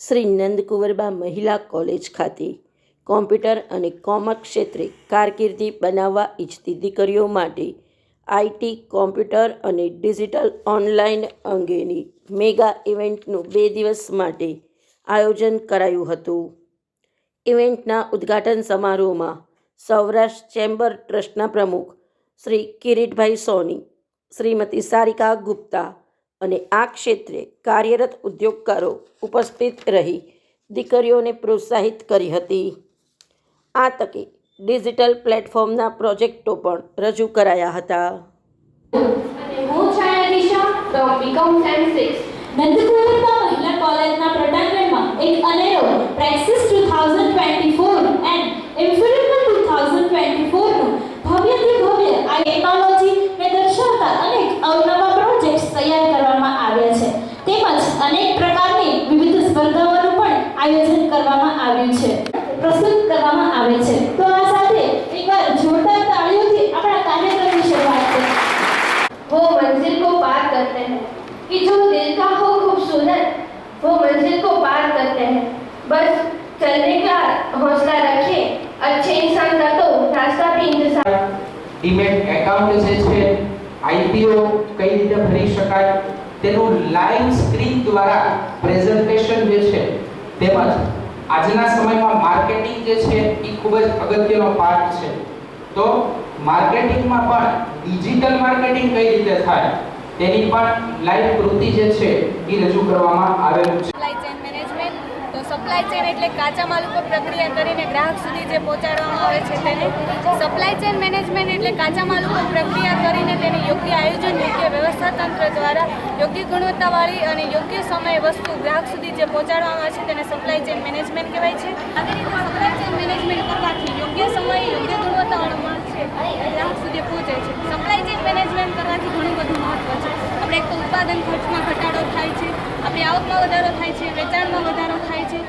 શ્રી નંદકુંવરબા મહિલા કોલેજ ખાતે કોમ્પ્યુટર અને કોમર્સ ક્ષેત્રે કારકિર્દી બનાવવા ઈચ્છતી દીકરીઓ માટે આઈટી કોમ્પ્યુટર અને ડિજિટલ ઓનલાઈન અંગેની મેગા ઇવેન્ટનું બે દિવસ માટે આયોજન કરાયું હતું. ઇવેન્ટના ઉદ્ઘાટન સમારોહમાં સૌરાષ્ટ્ર ચેમ્બર ટ્રસ્ટના પ્રમુખ શ્રી કિરીટભાઈ સોની, શ્રીમતી સારિકા ગુપ્તા અને આ ક્ષેત્રે કાર્યરત ઉદ્યોગકારો ઉપસ્થિત રહી દીકરીઓને પ્રોત્સાહિત કરી હતી. આ તકે ડિજિટલ પ્લેટફોર્મના પ્રોજેક્ટો પણ રજૂ કરાયા હતા. મહિલા કોલેજના પ્રટાંગણમાં એક અનેરો પ્રેક્સિસ આવ્યું છે પ્રસ્તુત કરવામાં આવે છે તો આ સાથે એકવાર જોરદાર તાળીઓથી આપણા કાર્યક્રમની શરૂઆત કરીએ वो मंजिल को पार करते हैं कि जो दिल का हो खूबसूरत वो मंजिल को पार करते हैं बस चलने का हौसला रखें अच्छे इंसान का तो रास्ता भी इंतजार ડીમેટ એકાઉન્ટ જે છે આઈપીઓ કઈ રીતે ભરી શકાય તેનું લાઈવ સ્ક્રીન દ્વારા પ્રેઝન્ટેશન જે છે તેમજ આજના સમયમાં માર્કેટિંગ જે છે, એ ખૂબ જ અગત્યનો પાર્ટ છે. તો માર્કેટિંગમાં પણ ડિજિટલ માર્કેટિંગ કઈ રીતે થાય, તેની પણ લાઈવ કૃતિ જે છે, એ રજૂ કરવામાં આવેલું છે. સપ્લાય ચેન મેનેજમેન્ટ તો સપ્લાય ચેન એટલે કાચા માલ ઉપર પ્રક્રિયા કરીને ગ્રાહક સુધી જે પહોંચાડવામાં આવે છે તેને સપ્લાય ચેન મેનેજમેન્ટ એટલે કાચા માલ ઉપર પ્રક્રિયા કરીને તેને યોગ્ય આયોજન, યોગ્ય વ્યવસ્થા તંત્ર દ્વારા યોગ્ય ગુણવત્તાવાળી અને યોગ્ય સમયે વસ્તુ ગ્રાહક સુધી જે પહોંચાડવામાં આવે છે તેને સપ્લાય ચેન મેનેજમેન્ટ કહેવાય છે. આવી રીતે સપ્લાય ચેન મેનેજમેન્ટ કરવાથી યોગ્ય સમયે યોગ્ય ગુણવત્તાવાળો માલ છે ગ્રાહક સુધી પહોંચે છે. સપ્લાય ચેન મેનેજમેન્ટ કરવાથી ઘણું બધું મહત્વ છે. આપણે એક તો ઉત્પાદન ખર્ચમાં ઘટાડો થાય છે, આપણી આવકમાં વધારો થાય છે, વેચાણમાં વધારો થાય છે